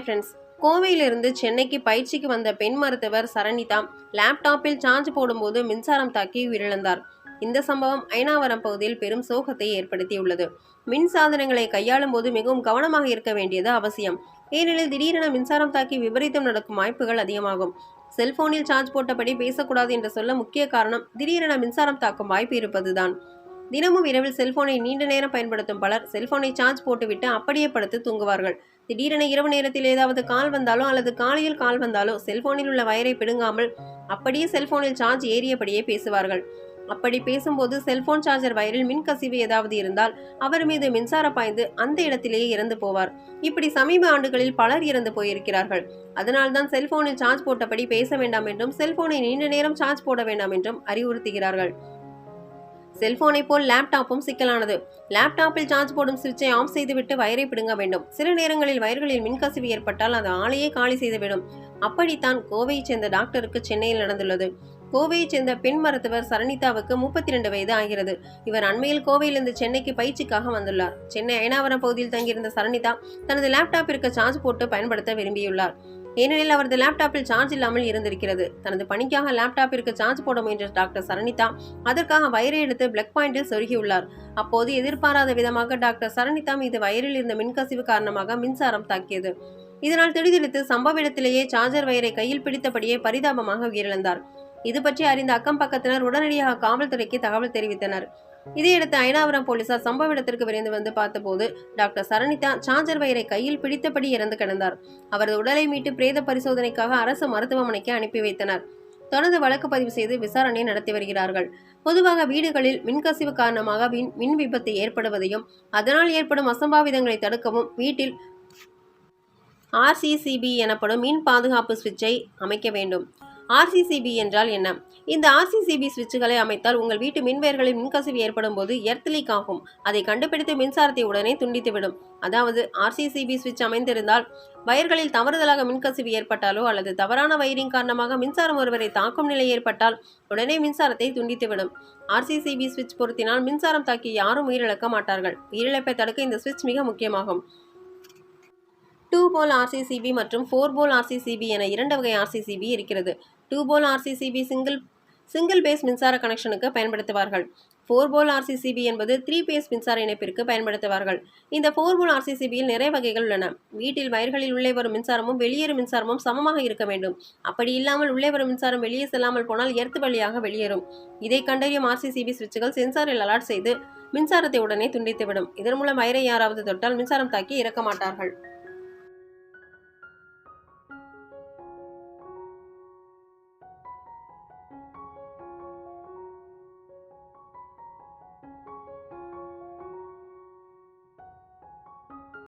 Hi friends கோவையிலிருந்து சென்னைக்கு பயிற்சிக்கு வந்த பெண் மருத்துவர் சரணிதா லேப்டாப்பில் சார்ஜ் போடும்போது மின்சாரம் தாக்கி உயிரிழந்தார். இந்த சம்பவம் ஐனாவரம் பகுதியில் பெரும் சோகத்தை ஏற்படுத்தியுள்ளது. மின் சாதனங்களை கையாளும் போது மிகவும் கவனமாக இருக்க வேண்டியது அவசியம். ஏனெனில் திடீரென மின்சாரம் தாக்கி விபரீதம் நடக்கும் வாய்ப்புகள் அதிகமாகும். செல்போனில் சார்ஜ் போட்டபடி பேசக்கூடாது என்று சொல்ல முக்கிய காரணம் திடீரென மின்சாரம் தாக்கும் வாய்ப்பு இருப்பதுதான். தினமும் இரவில் செல்போனை நீண்ட நேரம் பயன்படுத்தும் பலர் செல்போனை சார்ஜ் போட்டுவிட்டு அப்படியே படுத்து தூங்குவார்கள். திடீரென இரவு நேரத்தில் ஏதாவது கால் வந்தாலோ அல்லது காலையில் கால் வந்தாலோ செல்போனில் உள்ள வயரை பிடுங்காமல் அப்படியே செல்போனில் சார்ஜ் ஏறியபடியே பேசுவார்கள். அப்படி பேசும்போது செல்போன் சார்ஜர் வயரில் மின்கசிவு ஏதாவது இருந்தால் அவர் மீது மின்சார பாய்ந்து அந்த இடத்திலேயே இறந்து போவார். இப்படி சமீப ஆண்டுகளில் பலர் இறந்து போயிருக்கிறார்கள். அதனால்தான் செல்போனில் சார்ஜ் போட்டபடி பேச வேண்டாம் என்றும் செல்போனை நீண்ட நேரம் சார்ஜ் போட வேண்டாம் என்றும் அறிவுறுத்துகிறார்கள். செல்போனை போல் லேப்டாப்பும் சிக்கலானது. லேப்டாப்பில் சார்ஜ் போடும் சுவிட்சை ஆஃப் செய்துவிட்டு வயரை பிடுங்க வேண்டும். சில நேரங்களில் வயர்களில் மின்கசிவு ஏற்பட்டால் அது ஆலையே காலி செய்துவிடும் அப்படித்தான் கோவையைச் சேர்ந்த டாக்டருக்கு சென்னையில் நடந்துள்ளது. கோவையைச் சேர்ந்த பெண் மருத்துவர் சரணிதாவுக்கு முப்பத்தி ரெண்டு வயது ஆகிறது. இவர் அண்மையில் கோவையிலிருந்து சென்னைக்கு பயிற்சிக்காக வந்துள்ளார். சென்னை அயனாவரம் பகுதியில் தங்கியிருந்த சரணிதா தனது லேப்டாப்பிற்கு சார்ஜ் போட்டு பயன்படுத்த விரும்பியுள்ளார். ஏனெனில் அவரது லேப்டாப்பில் சார்ஜ் இல்லாமல் இருந்திருக்கிறது. தனது பணிக்காக லேப்டாப்பிற்கு சார்ஜ் போட முயன்ற டாக்டர் சரணிதா அதற்காக வயரை எடுத்து பிளக் பாயிண்டில் சொருகியுள்ளார். அப்போது எதிர்பாராத விதமாக டாக்டர் சரணிதா மீது வயரில் இருந்த மின்கசிவு காரணமாக மின்சாரம் தாக்கியது. இதனால் திடுதிடுத்து சம்பவ இடத்திலேயே சார்ஜர் வயரை கையில் பிடித்தபடியே பரிதாபமாக உயிரிழந்தார். இது பற்றி அறிந்த அக்கம் பக்கத்தினர் உடனடியாக காவல்துறைக்கு தகவல் தெரிவித்தனர். இதையடுத்து ஐனாவரம் போலீசார் சம்பவ இடத்திற்கு விரைந்து வந்து பார்த்தபோது டாக்டர் சரணிதா சார்ஜர் வயரை கையில் பிடித்தபடி இறந்து கிடந்தார். அவரது உடலை மீட்டு பிரேத பரிசோதனைக்காக அரசு மருத்துவமனைக்கு அனுப்பி வைத்தனர். தொடர்ந்து வழக்கு பதிவு செய்து விசாரணை நடத்தி வருகிறார்கள். பொதுவாக வீடுகளில் மின்கசிவு காரணமாக மின் மின் விபத்து ஏற்படுவதையும் அதனால் ஏற்படும் அசம்பாவிதங்களை தடுக்கவும் வீட்டில் ஆர்சிசிபி எனப்படும் மின் பாதுகாப்பு சுவிட்சை அமைக்க வேண்டும். ஆர்சிசிபி என்றால் என்ன? இந்த ஆர்சிசிபி சுவிட்சுகளை அமைத்தால் உங்கள் வீட்டு மின்வயர்களில் மின்கசிவு ஏற்படும் போது எர்த்லீக் ஆகும். அதை கண்டுபிடித்து மின்சாரத்தை உடனே துண்டித்துவிடும் அதாவது ஆர்சிசிபி சுவிட்ச் அமைந்திருந்தால் வயர்களில் தவறுதலாக மின்கசிவு ஏற்பட்டாலோ அல்லது தவறான வயரிங் காரணமாக மின்சாரம் ஒருவரை தாக்கும் நிலை ஏற்பட்டால் உடனே மின்சாரத்தை துண்டித்துவிடும் ஆர்சிசிபி சுவிட்ச் பொருத்தினால் மின்சாரம் தாக்கி யாரும் உயிரிழக்க மாட்டார்கள். உயிரிழப்பை தடுக்க இந்த சுவிட்ச் மிக முக்கியமாகும். டூ போல் ஆர்சிசிபி மற்றும் ஃபோர் போல் ஆர்சிசிபி என இரண்டு வகை ஆர்சிசிபி இருக்கிறது. Two pole RCCB single single phase மின்சார கனெக்ஷனுக்கு பயன்படுத்துவார்கள். ஃபோர் போல் ஆர்சிசிபி என்பது த்ரீ பேஸ் மின்சார இணைப்பிற்கு பயன்படுத்துவார்கள். இந்த ஃபோர் போல் ஆர்சிசிபியில் நிறைய வகைகள் உள்ளன. வீட்டில் வயர்களில் உள்ளே வரும் மின்சாரமும் வெளியேறும் மின்சாரமும் சமமாக இருக்க வேண்டும். அப்படி இல்லாமல் உள்ளே வரும் மின்சாரம் வெளியே செல்லாமல் போனால் எர்த்து வழியாக வெளியேறும். இதை கண்டறியும் ஆர்சிசிபி சுவிட்சுகள் சென்சாரில் அலாட் செய்து மின்சாரத்தை உடனே துண்டித்துவிடும். இதன் மூலம் வயரை யாராவது தொட்டால் மின்சாரம் தாக்கி இறக்க மாட்டார்கள்.